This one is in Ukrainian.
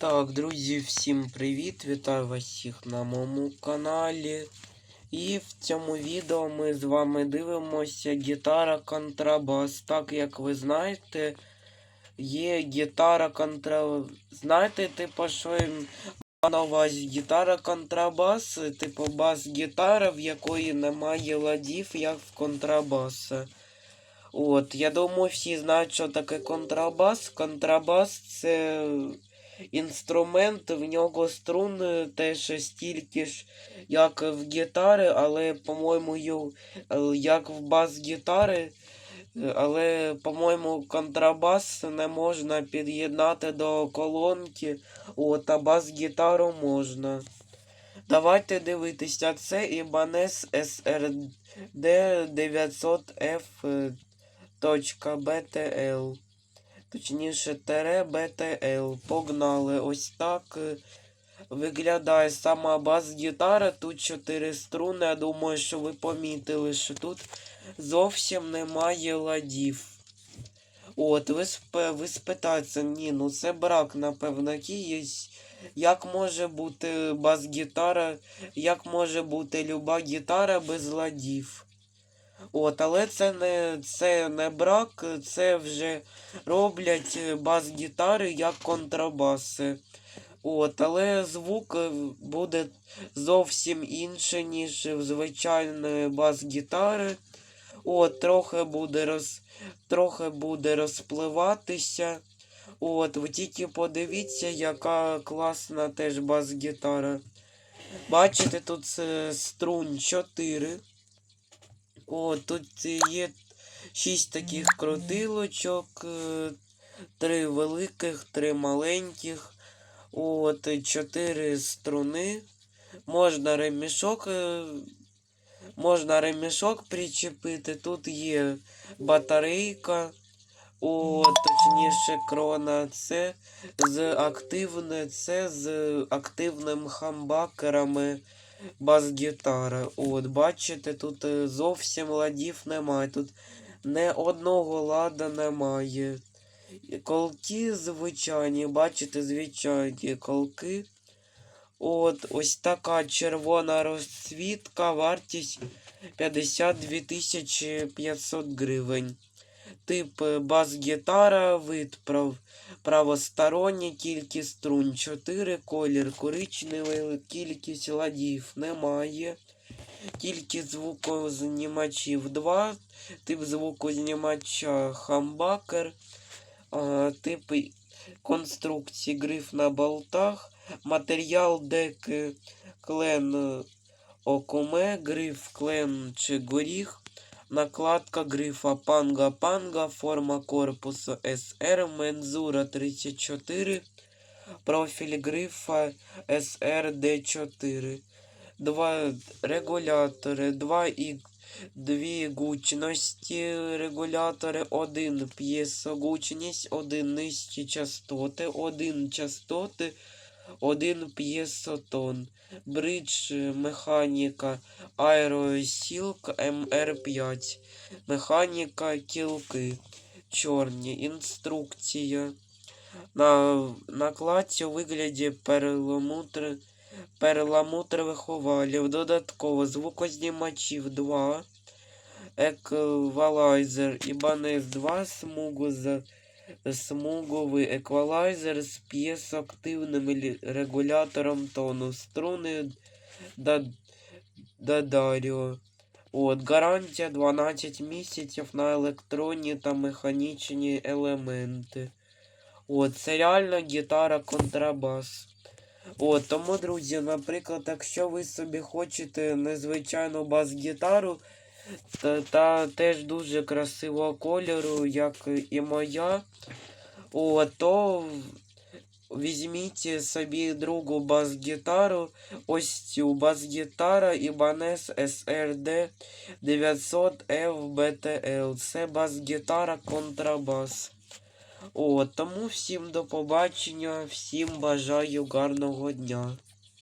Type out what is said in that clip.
Так, друзі, всім привіт! Вітаю вас всіх на моєму каналі. І в цьому відео ми з вами дивимося гітара контрабас. Так як ви знаєте, є гітара контра... Знаєте, типу, що на увазі гітара контрабас, типу бас-гітара, в якої немає ладів, як в контрабаса. От, я думаю, всі знають, що таке контрабас. Контрабас це інструмент, в нього струни теж стільки ж, як в гітари, але, по-моєму, е, як в бас-гітари. е, Але, по-моєму, контрабас не можна під'єднати до колонки, от, а бас-гітару можна. Давайте дивитися, це Ibanez SRD 900F .btl. Точніше, тере BTL. Погнали. Ось так е, виглядає сама бас-гітара. Тут 4 струни. Я думаю, що ви помітили, що тут зовсім немає ладів. От, ви, сп... ви спитаєте, ні, ну це брак, напевно, якийсь. Як може бути бас-гітара, як може бути люба гітара без ладів? От, але це не, це не брак, це вже роблять е, бас-гітари як контрабаси. От, але звук е, буде зовсім інший, ніж в звичайної бас-гітари. От, трохи буде роз, трохи буде розпливатися. От, ви тільки подивіться, яка класна теж бас-гітара. Бачите, тут е, струн 4. О, тут є шість таких крутилочок, е, три великих, три маленьких, от, чотири струни. Можна ремішок, е, можна ремішок причепити. Тут є батарейка, о, точніше крона. Це з активне, це з активним хамбакерами бас-гітара. От, бачите, тут е, зовсім ладів немає. Тут не одного лада немає. Колки звичайні, бачите, звичайні колки. От, ось така червона розцвітка, вартість 52 500 гривень. Тип е, бас-гітара, вид прав, правосторонній, кількість струн 4, колір коричневий, кількість ладів немає. Кількість звукознімачів 2, тип звукознімача хамбакер, тип конструкції гриф на болтах, матеріал дек клен окуме, гриф клен чи горіх, накладка грифа панга панга, форма корпусу SR, мензура 34, профіль грифа SRD4 два регулятори, два і дві гучності регулятори, один п'єсогучність, один низькі частоти, один частоти, один п'єсотон. Бридж механіка Аеросілк МР5. Механіка кілки. Чорні. Інструкція. На накладці у вигляді перламутр перламутрових овалів, додатково звукознімачів 2, еквалайзер Ibanez 2 смугу з смуговий еквалайзер з п'єсоактивним регулятором тону, струни да, Дадаріо. От, гарантія 12 місяців на електронні та механічні елементи. От, це реально гітара контрабас. От, тому, друзі, наприклад, якщо ви собі хочете незвичайну бас-гітару, та, та теж дуже красивого кольору, як і моя, от, то візьміть собі другу бас-гітару. Ось цю бас-гітара Ibanez SRD 900 FBTL. Це бас-гітара контрабас. О, тому всім до побачення, всім бажаю гарного дня.